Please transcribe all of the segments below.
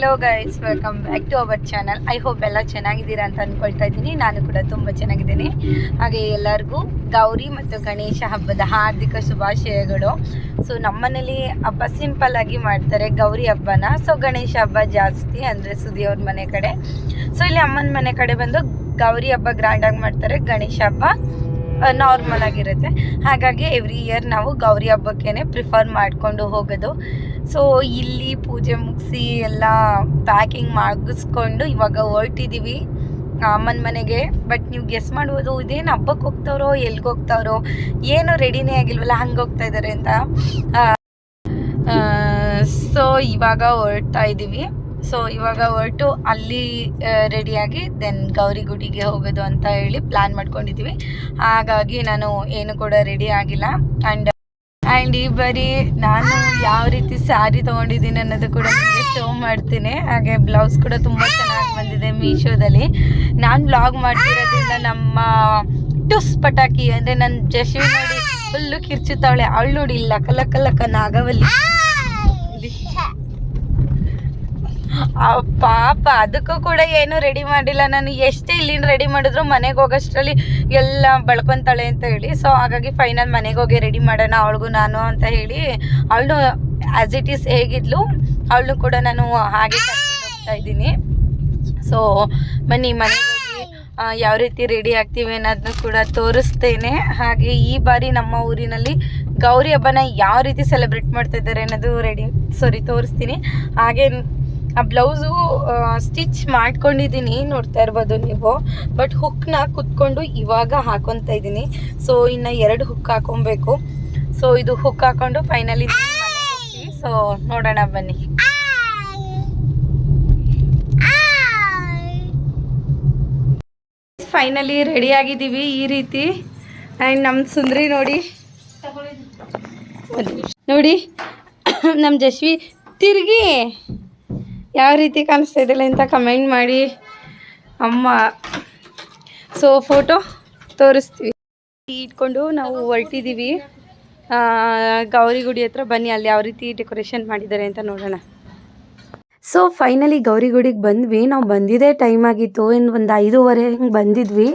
Hello guys welcome back to our channel I hope ಎಲ್ಲ ಚೆನ್ನಾಗಿದ್ದೀರಾ ಅಂತ ಅಂದ್ಕೊಳ್ತಾ ಇದ್ದೀನಿ. ನಾನು ಕೂಡ ತುಂಬ ಚೆನ್ನಾಗಿದ್ದೀನಿ. ಹಾಗೆ ಎಲ್ಲರಿಗೂ ಗೌರಿ ಮತ್ತು ಗಣೇಶ ಹಬ್ಬದ ಹಾರ್ದಿಕ ಶುಭಾಶಯಗಳು. ಸೊ ನಮ್ಮನೇಲಿ ಹಬ್ಬ ಸಿಂಪಲ್ ಆಗಿ ಮಾಡ್ತಾರೆ ಗೌರಿ ಹಬ್ಬನ. ಸೊ ಗಣೇಶ ಹಬ್ಬ ಜಾಸ್ತಿ ಅಂದರೆ ಸುದಿಯವ್ರ ಮನೆ ಕಡೆ. ಸೊ ಇಲ್ಲಿ ಅಮ್ಮನ ಮನೆ ಕಡೆ ಬಂದು ಗೌರಿ ಹಬ್ಬ ಗ್ರ್ಯಾಂಡಾಗಿ ಮಾಡ್ತಾರೆ ಗಣೇಶ ಹಬ್ಬ. ನಾರ್ಮಲ್ ಆಗಿರುತ್ತೆ. ಹಾಗಾಗಿ ಎವ್ರಿ ಇಯರ್ ನಾವು ಗೌರಿ ಹಬ್ಬಕ್ಕೇ ಪ್ರಿಫರ್ ಮಾಡಿಕೊಂಡು ಹೋಗೋದು. ಸೊ ಇಲ್ಲಿ ಪೂಜೆ ಮುಗಿಸಿ ಎಲ್ಲ ಪ್ಯಾಕಿಂಗ್ ಮಾಡಿಸ್ಕೊಂಡು ಇವಾಗ ಹೊರಟಿದ್ದೀವಿ ಅಮ್ಮನ ಮನೆಗೆ ಬಟ್ ನೀವು ಗೆಸ್ ಮಾಡ್ಬೋದು, ಇದೇನು ಹಬ್ಬಕ್ಕೆ ಹೋಗ್ತಾವ್ರೋ, ಎಲ್ಗೆ ಹೋಗ್ತಾವ್ರೋ, ಏನು ರೆಡಿನೇ ಆಗಿಲ್ವಲ್ಲ, ಹಂಗೆ ಹೋಗ್ತಾ ಇದ್ದಾರೆ ಅಂತ. ಸೊ ಇವಾಗ ಹೊರಡ್ತಾ ಇದ್ದೀವಿ ಸೊ ಇವಾಗ ಹೊರಟು ಅಲ್ಲಿ ರೆಡಿಯಾಗಿ ದೆನ್ ಗೌರಿ ಗುಡಿಗೆ ಹೋಗೋದು ಅಂತ ಹೇಳಿ ಪ್ಲ್ಯಾನ್ ಮಾಡ್ಕೊಂಡಿದ್ದೀವಿ ಹಾಗಾಗಿ ನಾನು ಏನು ಕೂಡ ರೆಡಿ ಆಗಿಲ್ಲ. ಆ್ಯಂಡ್ ಆ್ಯಂಡ್ ಈ ಬಾರಿ ನಾನು ಯಾವ ರೀತಿ ಸ್ಯಾರಿ ತೊಗೊಂಡಿದ್ದೀನಿ ಅನ್ನೋದು ಕೂಡ ನಿಮಗೆ ಶೋ ಮಾಡ್ತೀನಿ. ಹಾಗೆ ಬ್ಲೌಸ್ ಕೂಡ ತುಂಬ ಚೆನ್ನಾಗಿ ಬಂದಿದೆ ಮೀಶೋದಲ್ಲಿ. ನಾನು ಬ್ಲಾಗ್ ಮಾಡ್ತಿರೋದ್ರಿಂದ ನಮ್ಮ ಟುಸ್ ಪಟಾಕಿ ಅಂದರೆ ನನ್ನ ಜಶ್ವಿ ನೋಡಿ ಫುಲ್ಲು ಕಿರ್ಚುತ್ತಾವಳೆ ಅವಳು ನೋಡಿ ಲಕ್ಕ ಲಕ್ಕ ಲಕ ನಾಗವಲ್ಲಿ ಆ ಪಾಪ, ಅದಕ್ಕೂ ಕೂಡ ಏನು ರೆಡಿ ಮಾಡಿಲ್ಲ. ನಾನು ಎಷ್ಟೇ ಇಲ್ಲಿಂದ ರೆಡಿ ಮಾಡಿದ್ರು ಮನೆಗೆ ಹೋಗೋಷ್ಟರಲ್ಲಿ ಎಲ್ಲ ಬಳ್ಕೊತಾಳೆ ಅಂತ ಹೇಳಿ. ಸೊ ಹಾಗಾಗಿ ಫೈನಲ್ ಮನೆಗೆ ಹೋಗಿ ರೆಡಿ ಮಾಡೋಣ, ಅವಳಿಗೂ ನಾನು ಅಂತ ಹೇಳಿ ಅವಳು ಆ್ಯಸ್ ಇಟ್ ಈಸ್ ಹೇಗಿದ್ಲು ಅವಳು ಕೂಡ ನಾನು ಹಾಗೆ ಹೋಗ್ತಾ ಇದ್ದೀನಿ. ಸೊ ಬನ್ನಿ, ಮನೆಗೆ ಯಾವ ರೀತಿ ರೆಡಿ ಆಗ್ತೀವಿ ಅನ್ನೋದನ್ನ ಕೂಡ ತೋರಿಸ್ತೇನೆ. ಹಾಗೆ ಈ ಬಾರಿ ನಮ್ಮ ಊರಿನಲ್ಲಿ ಗೌರಿ ಹಬ್ಬನ ಯಾವ ರೀತಿ ಸೆಲೆಬ್ರೇಟ್ ಮಾಡ್ತಾ ಇದ್ದಾರೆ ಅನ್ನೋದು ರೆಡಿ ಸಾರಿ ತೋರಿಸ್ತೀನಿ. ಹಾಗೆ ಆ ಬ್ಲೌಸು ಸ್ಟಿಚ್ ಮಾಡ್ಕೊಂಡಿದ್ದೀನಿ. ನೋಡ್ತಾ ಇರ್ಬೋದು ನೀವು. ಬಟ್ ಹುಕ್ನ ಕುತ್ಕೊಂಡು ಇವಾಗ ಹಾಕೊತಾ ಇದ್ದೀನಿ. ಸೊ ಇನ್ನು ಎರಡು ಹುಕ್ ಹಾಕೊಬೇಕು. ಸೊ ಇದು ಹುಕ್ ಹಾಕೊಂಡು ಫೈನಲಿ ಸೊ ನೋಡೋಣ ಬನ್ನಿ. ಫೈನಲಿ ರೆಡಿ ಆಗಿದ್ದೀವಿ ಈ ರೀತಿ. ಆ್ಯಂಡ್ ನಮ್ಮ ಸುಂದ್ರಿ ನೋಡಿ. ನೋಡಿ. ನಮ್ಮ ಜಶ್ವಿ ತಿರುಗಿ. ಯಾವ ರೀತಿ ಕಾಣಿಸ್ತಾ ಇದ್ದಿಲ್ಲ ಅಂತ ಕಮೆಂಟ್ ಮಾಡಿ. ಅಮ್ಮ ಸೊ ಫೋಟೋ ತೋರಿಸ್ತೀವಿ. ಇಟ್ಕೊಂಡು ನಾವು ಹೊರಟಿದ್ದೀವಿ. ಗೌರಿ ಗುಡಿ ಹತ್ರ ಬನ್ನಿ, ಅಲ್ಲಿ ಯಾವ ರೀತಿ ಡೆಕೋರೇಷನ್ ಮಾಡಿದ್ದಾರೆ ಅಂತ ನೋಡೋಣ. ಸೊ ಫೈನಲಿ ಗೌರಿ ಗುಡಿಗೆ ಬಂದ್ವಿ. ನಾವು ಬಂದಿದ್ದೇ ಟೈಮ್ ಆಗಿತ್ತು. ಇನ್ನು ಒಂದು ಐದೂವರೆ ಹಿಂಗೆ ಬಂದಿದ್ವಿ.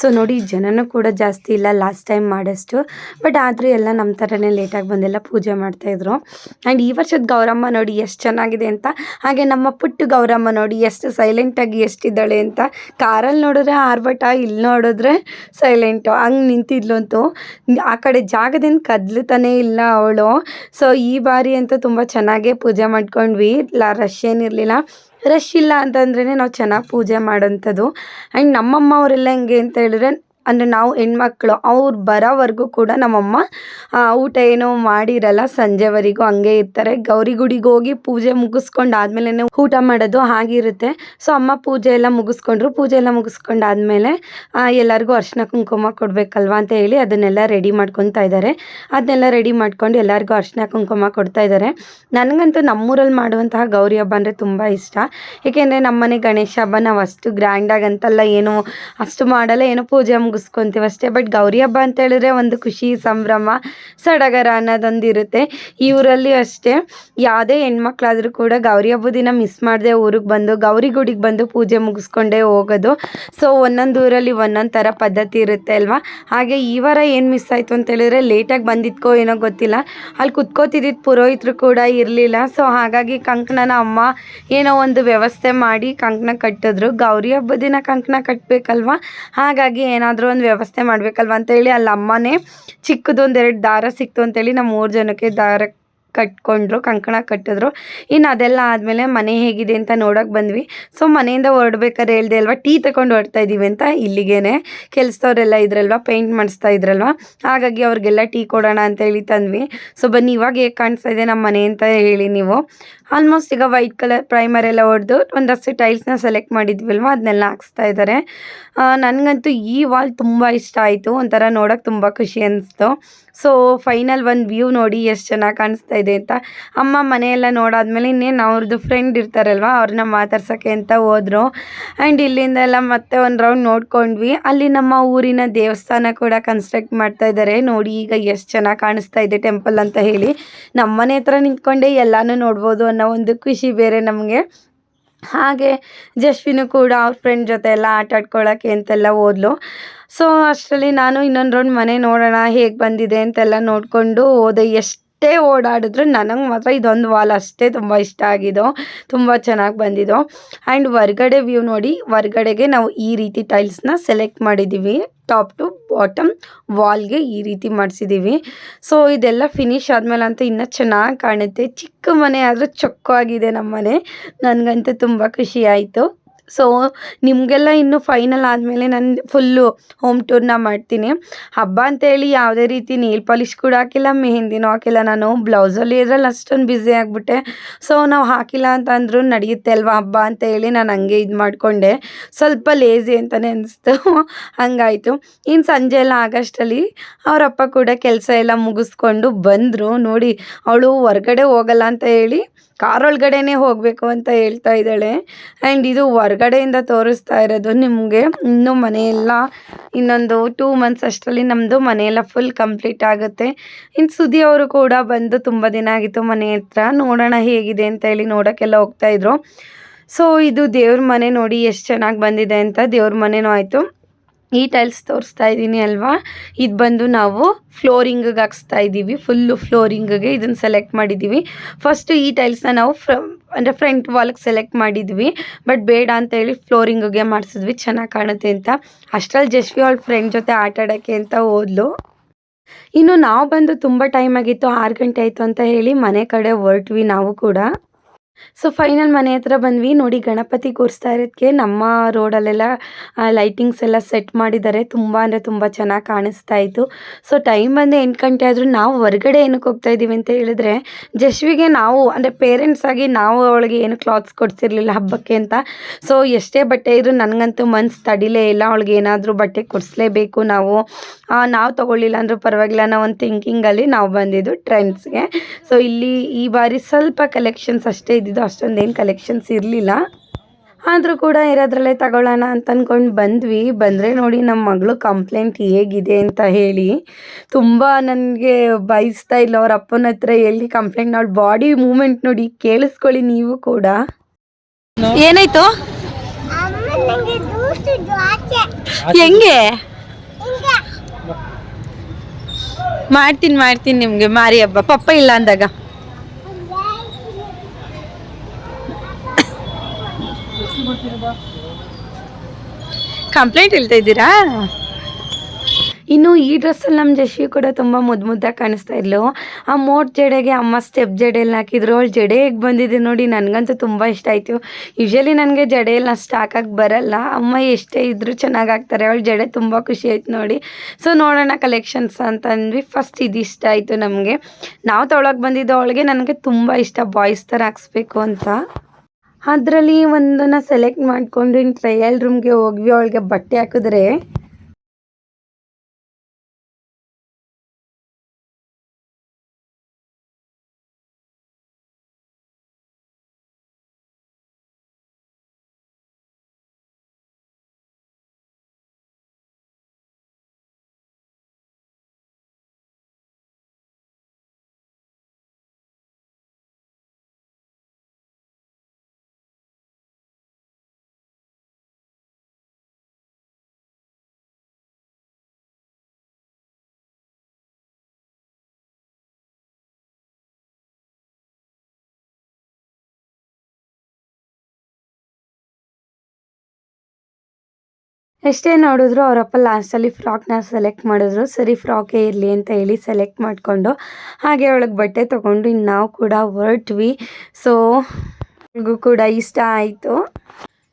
ಸೊ ನೋಡಿ ಜನನೂ ಕೂಡ ಜಾಸ್ತಿ ಇಲ್ಲ. ಲಾಸ್ಟ್ ಟೈಮ್ ಮಾಡೋಷ್ಟು. ಬಟ್ ಆದರೂ ಎಲ್ಲ ನಮ್ಮ ಥರನೇ ಲೇಟಾಗಿ ಬಂದೆಲ್ಲ ಪೂಜೆ ಮಾಡ್ತಾಯಿದ್ರು ಆ್ಯಂಡ್ ಈ ವರ್ಷದ ಗೌರಮ್ಮ ನೋಡಿ ಎಷ್ಟು ಚೆನ್ನಾಗಿದೆ ಅಂತ. ಹಾಗೆ ನಮ್ಮ ಪುಟ್ಟು ಗೌರಮ್ಮ ನೋಡಿ ಎಷ್ಟು ಸೈಲೆಂಟಾಗಿ ಎಷ್ಟಿದ್ದಾಳೆ ಅಂತ. ಕಾರಲ್ಲಿ ನೋಡಿದ್ರೆ ಆರ್ಭಟ ಇಲ್ಲಿ ನೋಡಿದ್ರೆ ಸೈಲೆಂಟು ಹಂಗೆ ನಿಂತಿದ್ಲು ಅಂತೂ. ಆ ಕಡೆ ಜಾಗದಿಂದ ಕದ್ಲುತ್ತಾನೇ ಇಲ್ಲ ಅವಳು. ಸೊ ಈ ಬಾರಿ ಅಂತೂ ತುಂಬ ಚೆನ್ನಾಗೇ ಪೂಜೆ ಮಾಡ್ಕೊಂಡ್ವಿ. ಲ ರಶ್ ಏನಿರಲಿಲ್ಲ. ರಶ್ ಇಲ್ಲ ಅಂತಂದ್ರೇ ನಾವು ಚೆನ್ನಾಗಿ ಪೂಜೆ ಮಾಡೋಂಥದ್ದು ಆ್ಯಂಡ್ ನಮ್ಮಮ್ಮ ಅವರೆಲ್ಲ ಹೆಂಗೆ ಅಂತ ಹೇಳಿದ್ರೆ ಅಂದರೆ ನಾವು ಹೆಣ್ಮಕ್ಳು, ಅವ್ರು ಬರೋವರೆಗೂ ಕೂಡ ನಮ್ಮಮ್ಮ ಊಟ ಏನೋ ಮಾಡಿರಲ್ಲ ಸಂಜೆವರೆಗೂ ಹಂಗೆ ಇರ್ತಾರೆ. ಗೌರಿ ಗುಡಿಗೆ ಹೋಗಿ ಪೂಜೆ ಮುಗಿಸ್ಕೊಂಡು ಆದಮೇಲೆ ಊಟ ಮಾಡೋದು ಹಾಗಿರುತ್ತೆ ಸೊ ಅಮ್ಮ ಪೂಜೆ ಎಲ್ಲ ಮುಗಿಸ್ಕೊಂಡ್ರು. ಪೂಜೆ ಎಲ್ಲ ಮುಗಿಸ್ಕೊಂಡಾದ್ಮೇಲೆ ಎಲ್ಲರಿಗೂ ಅರ್ಶಿನ ಕುಂಕುಮ ಕೊಡಬೇಕಲ್ವ ಅಂತ ಹೇಳಿ ಅದನ್ನೆಲ್ಲ ರೆಡಿ ಮಾಡ್ಕೊತಾ ಇದ್ದಾರೆ. ಅದನ್ನೆಲ್ಲ ರೆಡಿ ಮಾಡ್ಕೊಂಡು ಎಲ್ಲರಿಗೂ ಅರ್ಶಿನ ಕುಂಕುಮ ಕೊಡ್ತಾ ಇದ್ದಾರೆ. ನನಗಂತೂ ನಮ್ಮೂರಲ್ಲಿ ಮಾಡುವಂತಹ ಗೌರಿ ಹಬ್ಬ ಅಂದರೆ ತುಂಬ ಇಷ್ಟ. ಏಕೆಂದರೆ ನಮ್ಮನೆ ಗಣೇಶ ಹಬ್ಬ ನಾವು ಅಷ್ಟು ಗ್ರ್ಯಾಂಡಾಗಿ ಅಂತಲ್ಲ ಏನು ಅಷ್ಟು ಮಾಡಲ್ಲ, ಏನೋ ಪೂಜೆ ಮುಗಿಸ್ಕೊಂತೀವಿ ಅಷ್ಟೇ. ಬಟ್ ಗೌರಿ ಹಬ್ಬ ಅಂತ ಹೇಳಿದ್ರೆ ಒಂದು ಖುಷಿ, ಸಂಭ್ರಮ, ಸಡಗರ ಅನ್ನೋದೊಂದು ಇರುತ್ತೆ. ಈ ಊರಲ್ಲಿ ಅಷ್ಟೇ. ಯಾವುದೇ ಹೆಣ್ಮಕ್ಳಾದರೂ ಕೂಡ ಗೌರಿ ಹಬ್ಬ ದಿನ ಮಿಸ್ ಮಾಡದೆ ಊರಿಗೆ ಬಂದು, ಗೌರಿ ಗುಡಿಗೆ ಬಂದು ಪೂಜೆ ಮುಗಿಸ್ಕೊಂಡೇ ಹೋಗೋದು. ಸೊ ಒಂದೊಂದು ಊರಲ್ಲಿ ಒಂದೊಂದು ಥರ ಪದ್ಧತಿ ಇರುತ್ತೆ ಅಲ್ವಾ? ಹಾಗೆ ಈ ವಾರ ಏನು ಮಿಸ್ ಆಯಿತು ಅಂತ ಹೇಳಿದ್ರೆ ಲೇಟಾಗಿ ಬಂದಿದ್ಕೋ ಏನೋ ಗೊತ್ತಿಲ್ಲ. ಅಲ್ಲಿ ಕುತ್ಕೋತಿದ್ದಿದ್ದು ಪುರೋಹಿತರು ಕೂಡ ಇರಲಿಲ್ಲ. ಸೊ ಹಾಗಾಗಿ ಕಂಕಣನ ಅಮ್ಮ ಏನೋ ಒಂದು ವ್ಯವಸ್ಥೆ ಮಾಡಿ ಕಂಕಣ ಕಟ್ಟಿದ್ರು. ಗೌರಿ ಹಬ್ಬದ ದಿನ ಕಂಕಣ ಕಟ್ಟಬೇಕಲ್ವಾ ಹಾಗಾಗಿ ಏನಾದರೂ ಒಂದು ವ್ಯವಸ್ಥೆ ಮಾಡಬೇಕಲ್ವ ಅಂತೇಳಿ ಅಲ್ಲಿ ಅಮ್ಮನೇ ಚಿಕ್ಕದೊಂದು ಎರಡು ದಾರ ಸಿಕ್ತು ಅಂತೇಳಿ ನಮ್ಮ ಮೂರು ಜನಕ್ಕೆ ದಾರ ಕಟ್ಕೊಂಡ್ರು, ಕಂಕಣ ಕಟ್ಟಿದ್ರು. ಇನ್ನು ಅದೆಲ್ಲ ಆದಮೇಲೆ ಮನೆ ಹೇಗಿದೆ ಅಂತ ನೋಡೋಕೆ ಬಂದ್ವಿ. ಸೊ ಮನೆಯಿಂದ ಹೊರಡ್ಬೇಕಾದ್ರೆ ಹೇಳ್ದೆ ಅಲ್ವಾ, ಟೀ ತಗೊಂಡು ಹೊರಡ್ತಾ ಇದ್ದೀವಿ ಅಂತ ಇಲ್ಲಿಗೇನೆ. ಕೆಲಸದವ್ರೆಲ್ಲ ಇದ್ರಲ್ವ ಪೇಂಟ್ ಮಾಡಿಸ್ತಾ ಇದ್ರಲ್ವ. ಹಾಗಾಗಿ ಅವ್ರಿಗೆಲ್ಲ ಟೀ ಕೊಡೋಣ ಅಂತ ಹೇಳಿ ತಂದ್ವಿ. ಸೊ ಬನ್ನಿ, ಇವಾಗ ಹೇಗೆ ಕಾಣಿಸ್ತಾ ಇದೆ ನಮ್ಮ ಮನೆ ಅಂತ ಹೇಳಿ ನೀವು. ಆಲ್ಮೋಸ್ಟ್ ಈಗ ವೈಟ್ ಕಲರ್ ಪ್ರೈಮರ್ ಎಲ್ಲ ಹೊಡೆದು ಒಂದಷ್ಟು ಟೈಲ್ಸ್ನ ಸೆಲೆಕ್ಟ್ ಮಾಡಿದ್ವಿಲ್ವಾ ಅದನ್ನೆಲ್ಲ ಹಾಕ್ಸ್ತಾ ಇದ್ದಾರೆ ನನಗಂತೂ ಈ ವಾಲ್ ತುಂಬ ಇಷ್ಟ ಆಯಿತು, ಒಂಥರ ನೋಡೋಕೆ ತುಂಬ ಖುಷಿ ಅನಿಸ್ತು. ಸೊ ಫೈನಲ್ ಒಂದು ವ್ಯೂ ನೋಡಿ ಎಷ್ಟು ಚೆನ್ನಾಗಿ ಕಾಣಿಸ್ತಾ ಇದೆ ಅಂತ. ಅಮ್ಮ ಮನೆಯೆಲ್ಲ ನೋಡಾದ್ಮೇಲೆ ಇನ್ನೇನು ಅವ್ರದ್ದು ಫ್ರೆಂಡ್ ಇರ್ತಾರಲ್ವ ಅವ್ರನ್ನ ಮಾತಾಡ್ಸೋಕ್ಕೆ ಅಂತ ಹೋದರು. ಆ್ಯಂಡ್ ಇಲ್ಲಿಂದ ಎಲ್ಲ ಮತ್ತೆ ಒಂದು ರೌಂಡ್ ನೋಡ್ಕೊಂಡ್ವಿ. ಅಲ್ಲಿ ನಮ್ಮ ಊರಿನ ದೇವಸ್ಥಾನ ಕೂಡ ಕನ್ಸ್ಟ್ರಕ್ಟ್ ಮಾಡ್ತಾ ಇದ್ದಾರೆ ನೋಡಿ ಈಗ ಎಷ್ಟು ಚೆನ್ನಾಗಿ ಕಾಣಿಸ್ತಾ ಇದೆ ಟೆಂಪಲ್ ಅಂತ ಹೇಳಿ. ನಮ್ಮ ಮನೆ ಹತ್ರ ನಿಂತ್ಕೊಂಡೆ ಎಲ್ಲನೂ ನೋಡ್ಬೋದು ಒಂದು ಖುಷಿ ಬೇರೆ ನಮಗೆ. ಹಾಗೆ ಜಶ್ವಿನು ಕೂಡ ಅವ್ರ ಫ್ರೆಂಡ್ ಜೊತೆ ಎಲ್ಲ ಆಟ ಆಡ್ಕೊಳ್ಳೋಕ್ಕೆ ಅಂತೆಲ್ಲ ಓದ್ಲು ಸೊ ಅಷ್ಟರಲ್ಲಿ ನಾನು ಇನ್ನೊಂದು ರೌಂಡ್ ಮನೆ ನೋಡೋಣ ಹೇಗೆ ಬಂದಿದೆ ಅಂತೆಲ್ಲ ನೋಡಿಕೊಂಡು ಹೋದೆ. ಎಷ್ಟೇ ಓಡಾಡಿದ್ರು ನನಗೆ ಮಾತ್ರ ಇದೊಂದು ವಾಲ್ ಅಷ್ಟೇ ತುಂಬ ಇಷ್ಟ ಆಗಿದ್ದು, ತುಂಬ ಚೆನ್ನಾಗಿ ಬಂದಿದ್ದು. ಆ್ಯಂಡ್ ಹೊರ್ಗಡೆ ವ್ಯೂ ನೋಡಿ, ಹೊರ್ಗಡೆಗೆ ನಾವು ಈ ರೀತಿ ಟೈಲ್ಸ್ನ ಸೆಲೆಕ್ಟ್ ಮಾಡಿದ್ದೀವಿ ಟಾಪ್ ಟು ಬಾಟಮ್ ವಾಲ್ಗೆ ಈ ರೀತಿ ಮಾಡಿಸಿದ್ದೀವಿ ಸೊ ಇದೆಲ್ಲ ಫಿನಿಶ್ ಆದಮೇಲೆ ಅಂತ ಇನ್ನೂ ಚೆನ್ನಾಗಿ ಕಾಣುತ್ತೆ. ಚಿಕ್ಕ ಮನೆ ಆದರೂ ಚೊಕ್ಕಾಗಿದೆ ನಮ್ಮ ಮನೆ ನನಗಂತೂ ತುಂಬ ಖುಷಿ ಆಯಿತು. ಸೊ ನಿಮಗೆಲ್ಲ ಇನ್ನು ಫೈನಲ್ ಆದಮೇಲೆ ನಾನು ಫುಲ್ಲು ಹೋಮ್ ಟೂರ್ನ ಮಾಡ್ತೀನಿ. ಹಬ್ಬ ಅಂತೇಳಿ ಯಾವುದೇ ರೀತಿ ನೀಲ್ ಪಾಲಿಷ್ ಕೂಡ ಹಾಕಿಲ್ಲ, ಮೆಹಂದಿನೂ ಹಾಕಿಲ್ಲ ನಾನು. ಬ್ಲೌಸಲ್ಲಿ ಇದ್ರಲ್ಲಿ ಅಷ್ಟೊಂದು ಬ್ಯುಸಿ ಆಗಿಬಿಟ್ಟೆ. ಸೊ ನಾವು ಹಾಕಿಲ್ಲ ಅಂತ ಅಂದರೂ ನಡೆಯುತ್ತೆ ಅಲ್ವಾ ಹಬ್ಬ ಅಂತ ಹೇಳಿ ನಾನು ಹಂಗೆ ಇದು ಮಾಡಿಕೊಂಡೆ. ಸ್ವಲ್ಪ ಲೇಜಿ ಅಂತಲೇ ಅನಿಸ್ತು. ಹಂಗಾಯಿತು. ಇನ್ನು ಸಂಜೆ ಎಲ್ಲ ಆಗಸ್ಟಲ್ಲಿ ಅವರಪ್ಪ ಕೂಡ ಕೆಲಸ ಎಲ್ಲ ಮುಗಿಸ್ಕೊಂಡು ಬಂದರು. ನೋಡಿ, ಅವಳು ಹೊರಗಡೆ ಹೋಗಲ್ಲ ಅಂತ ಹೇಳಿ ಕಾರ್ ಒಳಗಡೆನೇ ಹೋಗಬೇಕು ಅಂತ ಹೇಳ್ತಾ ಇದ್ದಾಳೆ. ಆ್ಯಂಡ್ ಇದು ಹೊರ್ಗಡೆಯಿಂದ ತೋರಿಸ್ತಾ ಇರೋದು ನಿಮಗೆ. ಇನ್ನೂ ಮನೆಯೆಲ್ಲ ಇನ್ನೊಂದು ಟೂ ಮಂತ್ಸ್ ಅಷ್ಟರಲ್ಲಿ ನಮ್ಮದು ಮನೆಯೆಲ್ಲ ಫುಲ್ ಕಂಪ್ಲೀಟ್ ಆಗುತ್ತೆ. ಇನ್ನು ಸುದ್ದಿ ಅವರು ಕೂಡ ಬಂದು ತುಂಬ ದಿನ ಆಗಿತ್ತು ಮನೆ ಹತ್ರ. ನೋಡೋಣ ಹೇಗಿದೆ ಅಂತ ಹೇಳಿ ನೋಡೋಕ್ಕೆಲ್ಲ ಹೋಗ್ತಾಯಿದ್ರು ಸೊ ಇದು ದೇವ್ರ ಮನೆ ನೋಡಿ ಎಷ್ಟು ಚೆನ್ನಾಗಿ ಬಂದಿದೆ ಅಂತ ದೇವ್ರ ಮನೆಯೂ ಆಯಿತು. ಈ ಟೈಲ್ಸ್ ತೋರಿಸ್ತಾ ಇದ್ದೀನಿ ಅಲ್ವಾ? ಇದು ಬಂದು ನಾವು ಫ್ಲೋರಿಂಗಿಗೆ ಹಾಕ್ಸ್ತಾ ಇದ್ದೀವಿ. ಫುಲ್ಲು ಫ್ಲೋರಿಂಗಿಗೆ ಇದನ್ನು ಸೆಲೆಕ್ಟ್ ಮಾಡಿದ್ದೀವಿ. ಫಸ್ಟು ಈ ಟೈಲ್ಸ್ನ ನಾವು ಫ್ರ ಅಂದರೆ ಫ್ರಂಟ್ ವಾಲ್ಗೆ ಸೆಲೆಕ್ಟ್ ಮಾಡಿದ್ವಿ. ಬಟ್ ಬೇಡ ಅಂತ ಹೇಳಿ ಫ್ಲೋರಿಂಗಿಗೆ ಮಾಡಿಸಿದ್ವಿ. ಚೆನ್ನಾಗಿ ಕಾಣುತ್ತೆ ಅಂತ. ಅಷ್ಟರಲ್ಲಿ ಜಸ್ವಿ ಅವಳ ಫ್ರೆಂಡ್ ಜೊತೆ ಆಟ ಆಡೋಕ್ಕೆ ಅಂತ ಹೋದ್ಲು. ಇನ್ನು ನಾವು ಬಂದು ತುಂಬ ಟೈಮ್ ಆಗಿತ್ತು. ಆರು ಗಂಟೆ ಆಯಿತು ಅಂತ ಹೇಳಿ ಮನೆ ಕಡೆ ಹೊರಟ್ವಿ ನಾವು ಕೂಡ. ಸೊ ಫೈನಲ್ ಮನೆ ಹತ್ರ ಬಂದ್ವಿ. ನೋಡಿ ಗಣಪತಿ ಕೂರಿಸ್ತಾ ಇರೋದಕ್ಕೆ ನಮ್ಮ ರೋಡಲ್ಲೆಲ್ಲ ಲೈಟಿಂಗ್ಸ್ ಎಲ್ಲ ಸೆಟ್ ಮಾಡಿದ್ದಾರೆ. ತುಂಬ ಅಂದರೆ ತುಂಬ ಚೆನ್ನಾಗಿ ಕಾಣಿಸ್ತಾ ಇತ್ತು. ಸೊ ಟೈಮ್ ಬಂದು ಎಂಟು ಗಂಟೆ ಆದರೂ ನಾವು ಹೊರಗಡೆ ಏನಕ್ಕೆ ಹೋಗ್ತಾ ಇದ್ದೀವಿ ಅಂತ ಹೇಳಿದ್ರೆ ಜಶ್ವಿಗೆ ನಾವು, ಅಂದರೆ ಪೇರೆಂಟ್ಸ್ ಆಗಿ ನಾವು ಅವಳಿಗೆ ಏನು ಕ್ಲಾತ್ಸ್ ಕೊಡಿಸಿರ್ಲಿಲ್ಲ ಹಬ್ಬಕ್ಕೆ ಅಂತ. ಸೊ ಎಷ್ಟೇ ಬಟ್ಟೆ ಇದ್ರೂ ನನಗಂತೂ ಮನ್ಸು ತಡಿಲೇ ಇಲ್ಲ. ಅವಳಿಗೆ ಏನಾದರೂ ಬಟ್ಟೆ ಕೊಡಿಸ್ಲೇಬೇಕು ನಾವು. ನಾವು ತೊಗೊಳ್ಳಿಲ್ಲ ಅಂದರೂ ಪರವಾಗಿಲ್ಲ. ನಾವು ಒಂದು ಥಿಂಕಿಂಗಲ್ಲಿ ನಾವು ಬಂದಿದ್ದು ಟ್ರೆಂಡ್ಸ್ಗೆ ಸೊ ಇಲ್ಲಿ ಈ ಬಾರಿ ಸ್ವಲ್ಪ ಕಲೆಕ್ಷನ್ಸ್ ಅಷ್ಟೇ ಇದ್ದಿದ್ದು ಅಷ್ಟೊಂದೇನು ಕಲೆಕ್ಷನ್ಸ್ ಇರಲಿಲ್ಲ. ಆದರೂ ಕೂಡ ಇರೋದ್ರಲ್ಲೇ ತಗೊಳ್ಳೋಣ ಅಂತ ಅಂದ್ಕೊಂಡು ಬಂದ್ವಿ. ಬಂದರೆ ನೋಡಿ ನಮ್ಮ ಮಗಳು ಕಂಪ್ಲೇಂಟ್ ಹೇಗಿದೆ ಅಂತ ಹೇಳಿ ತುಂಬ ನನಗೆ ಬಯಸ್ತಾ ಇಲ್ಲ. ಅವ್ರ ಅಪ್ಪನ ಹತ್ರ ಹೇಳಿ ಕಂಪ್ಲೇಂಟ್ ನೋಡಿ ಬಾಡಿ ಮೂಮೆಂಟ್ ನೋಡಿ ಕೇಳಿಸ್ಕೊಳ್ಳಿ ನೀವು ಕೂಡ. ಏನಾಯ್ತು? ಹೆಂಗೆ? ಮಾಡ್ತೀನಿ ಮಾಡ್ತೀನಿ ನಿಮಗೆ. ಮಾರಿ ಹಬ್ಬ. ಪಪ್ಪ ಇಲ್ಲ ಅಂದಾಗ. ಕಂಪ್ಲೇಂಟ್ ಹೇಳ್ತಾ ಇದ್ದೀರಾ? ಇನ್ನು ಈ ಡ್ರೆಸ್ಸಲ್ಲಿ ನಮ್ಮ ಜಶಿ ಕೂಡ ತುಂಬ ಮುದ್ದು ಮುದ್ದಾಗಿ ಕಾಣಿಸ್ತಾ ಇದ್ಲು. ಆ ಮೋಟ್ ಜಡೆಗೆ ಅಮ್ಮ ಸ್ಟೆಪ್ ಜಡೆಯಲ್ಲಿ ಹಾಕಿದ್ರು. ಅವಳು ಜಡೆ ಹೇಗೆ ಬಂದಿದೆ ನೋಡಿ ನನಗಂತೂ ತುಂಬ ಇಷ್ಟ ಆಯಿತು. ಯೂಶಲಿ ನನಗೆ ಜಡೆಯಲ್ಲಿ ಅಷ್ಟು ಹಾಕಕ್ಕೆ ಬರಲ್ಲ. ಅಮ್ಮ ಎಷ್ಟೇ ಇದ್ದರೂ ಚೆನ್ನಾಗಿ ಹಾಕ್ತಾರೆ. ಅವಳು ಜಡೆ ತುಂಬ ಖುಷಿ ಆಯ್ತು ನೋಡಿ. ಸೊ ನೋಡೋಣ ಕಲೆಕ್ಷನ್ಸ್ ಅಂತ ಅಂದ್ವಿ. ಫಸ್ಟ್ ಇದು ಇಷ್ಟ ಆಯಿತು ನಮಗೆ. ನಾವು ತೊಳಗೆ ಬಂದಿದ್ದು ಅವಳಿಗೆ ನನಗೆ ತುಂಬ ಇಷ್ಟ. ಬಾಯ್ಸ್ ಥರ ಹಾಕ್ಸ್ಬೇಕು ಅಂತ. ಅದರಲ್ಲಿ ಒಂದನ್ನು ಸೆಲೆಕ್ಟ್ ಮಾಡಿಕೊಂಡು ಇನ್ನು ಟ್ರಯಲ್ ರೂಮ್ಗೆ ಹೋಗ್ವಿ ಅವಳಿಗೆ ಬಟ್ಟೆ ಹಾಕಿದ್ರೆ. ಎಷ್ಟೇ ನೋಡಿದ್ರು ಅವರಪ್ಪ ಲಾಸ್ಟಲ್ಲಿ ಫ್ರಾಕ್ನ ಸೆಲೆಕ್ಟ್ ಮಾಡಿದ್ರು. ಸರಿ, ಫ್ರಾಕೇ ಇರಲಿ ಅಂತ ಹೇಳಿ ಸೆಲೆಕ್ಟ್ ಮಾಡಿಕೊಂಡು ಹಾಗೆ ಅವಳಿಗೆ ಬಟ್ಟೆ ತೊಗೊಂಡು ಇನ್ನು ನಾವು ಕೂಡ ಹೊರಟ್ವಿ. ಸೊ ನನಗೂ ಕೂಡ ಇಷ್ಟ ಆಯಿತು.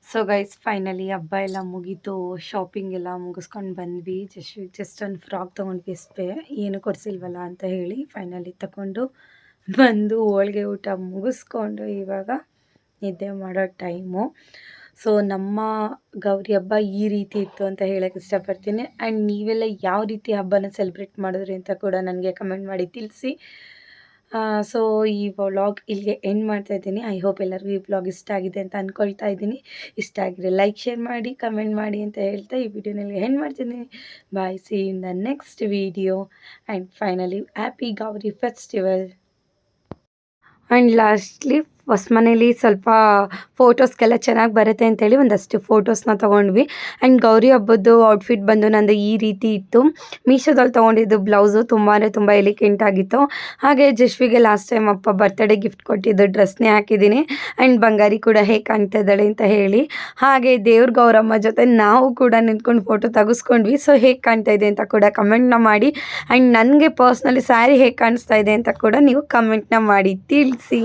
ಸೊ ಗೈಸ್ ಫೈನಲಿ ಹಬ್ಬ ಎಲ್ಲ ಮುಗೀತು. ಶಾಪಿಂಗ್ ಎಲ್ಲ ಮುಗಿಸ್ಕೊಂಡು ಬಂದ್ವಿ. ಜಸ್ಟ್ ಜಸ್ಟ್ ಒಂದು ಫ್ರಾಕ್ ತೊಗೊಂಡ್ವಿ ಅಷ್ಟೇ ಏನು ಕೊಡಿಸಿಲ್ವಲ್ಲ ಅಂತ ಹೇಳಿ ಫೈನಲಿ ತಗೊಂಡು ಬಂದು ಹೋಳಿಗೆ ಊಟ ಮುಗಿಸ್ಕೊಂಡು ಇವಾಗ ನಿದ್ದೆ ಮಾಡೋ ಟೈಮು ಸೊ ನಮ್ಮ ಗೌರಿ ಹಬ್ಬ ಈ ರೀತಿ ಇತ್ತು ಅಂತ ಹೇಳಕ್ಕೆ ಇಷ್ಟಪಡ್ತೀನಿ. ಆ್ಯಂಡ್ ನೀವೆಲ್ಲ ಯಾವ ರೀತಿ ಹಬ್ಬನ ಸೆಲೆಬ್ರೇಟ್ ಮಾಡಿದ್ರಿ ಅಂತ ಕೂಡ ನನಗೆ ಕಮೆಂಟ್ ಮಾಡಿ ತಿಳಿಸಿ. ಸೊ ಈ ವ್ಲಾಗ್ ಇಲ್ಲಿಗೆ ಎಂಡ್ ಮಾಡ್ತಾ ಇದ್ದೀನಿ. ಐ ಹೋಪ್ ಎಲ್ಲರಿಗೂ ಈ ವ್ಲಾಗ್ ಇಷ್ಟ ಆಗಿದೆ ಅಂತ ಅಂದ್ಕೊಳ್ತಾ ಇದ್ದೀನಿ. ಇಷ್ಟ ಆಗಿದೆ ಲೈಕ್ ಶೇರ್ ಮಾಡಿ ಕಮೆಂಟ್ ಮಾಡಿ ಅಂತ ಹೇಳ್ತಾ ಈ ವಿಡಿಯೋನಲ್ಲಿ ಎಂಡ್ ಮಾಡ್ತೀನಿ. Bye see in the next video and finally happy Gowri festival and lastly ಹೊಸ ಮನೇಲಿ ಸ್ವಲ್ಪ ಫೋಟೋಸ್ಗೆಲ್ಲ ಚೆನ್ನಾಗಿ ಬರುತ್ತೆ ಅಂತೇಳಿ ಒಂದಷ್ಟು ಫೋಟೋಸ್ನ ತೊಗೊಂಡ್ವಿ. ಆ್ಯಂಡ್ ಗೌರಿ ಹಬ್ಬದ್ದು ಔಟ್ಫಿಟ್ ಬಂದು ನಂದು ಈ ರೀತಿ ಇತ್ತು. ಮೀಶೋದಲ್ಲಿ ತೊಗೊಂಡಿದ್ದು ಬ್ಲೌಸು ತುಂಬಾ ತುಂಬ ಎಲಿಕೆಂಟ್ ಆಗಿತ್ತು. ಹಾಗೆ ಜಶ್ವಿಗೆ ಲಾಸ್ಟ್ ಟೈಮ್ ಅಪ್ಪ ಬರ್ತ್ಡೇ ಗಿಫ್ಟ್ ಕೊಟ್ಟಿದ್ದು ಡ್ರೆಸ್ನೇ ಹಾಕಿದ್ದೀನಿ. ಆ್ಯಂಡ್ ಬಂಗಾರಿ ಕೂಡ ಹೇಗೆ ಕಾಣ್ತಾ ಇದ್ದಾಳೆ ಅಂತ ಹೇಳಿ. ಹಾಗೆ ದೇವ್ರ ಗೌರಮ್ಮ ಜೊತೆ ನಾವು ಕೂಡ ನಿಂತ್ಕೊಂಡು ಫೋಟೋ ತೆಗೆಸ್ಕೊಂಡ್ವಿ. ಸೊ ಹೇಗೆ ಕಾಣ್ತಾ ಇದೆ ಅಂತ ಕೂಡ ಕಮೆಂಟ್ನ ಮಾಡಿ. ಆ್ಯಂಡ್ ನನಗೆ ಪರ್ಸ್ನಲಿ ಸ್ಯಾರಿ ಹೇಗೆ ಕಾಣಿಸ್ತಾ ಇದೆ ಅಂತ ಕೂಡ ನೀವು ಕಮೆಂಟ್ನ ಮಾಡಿ. ತಿಳಿಸಿ.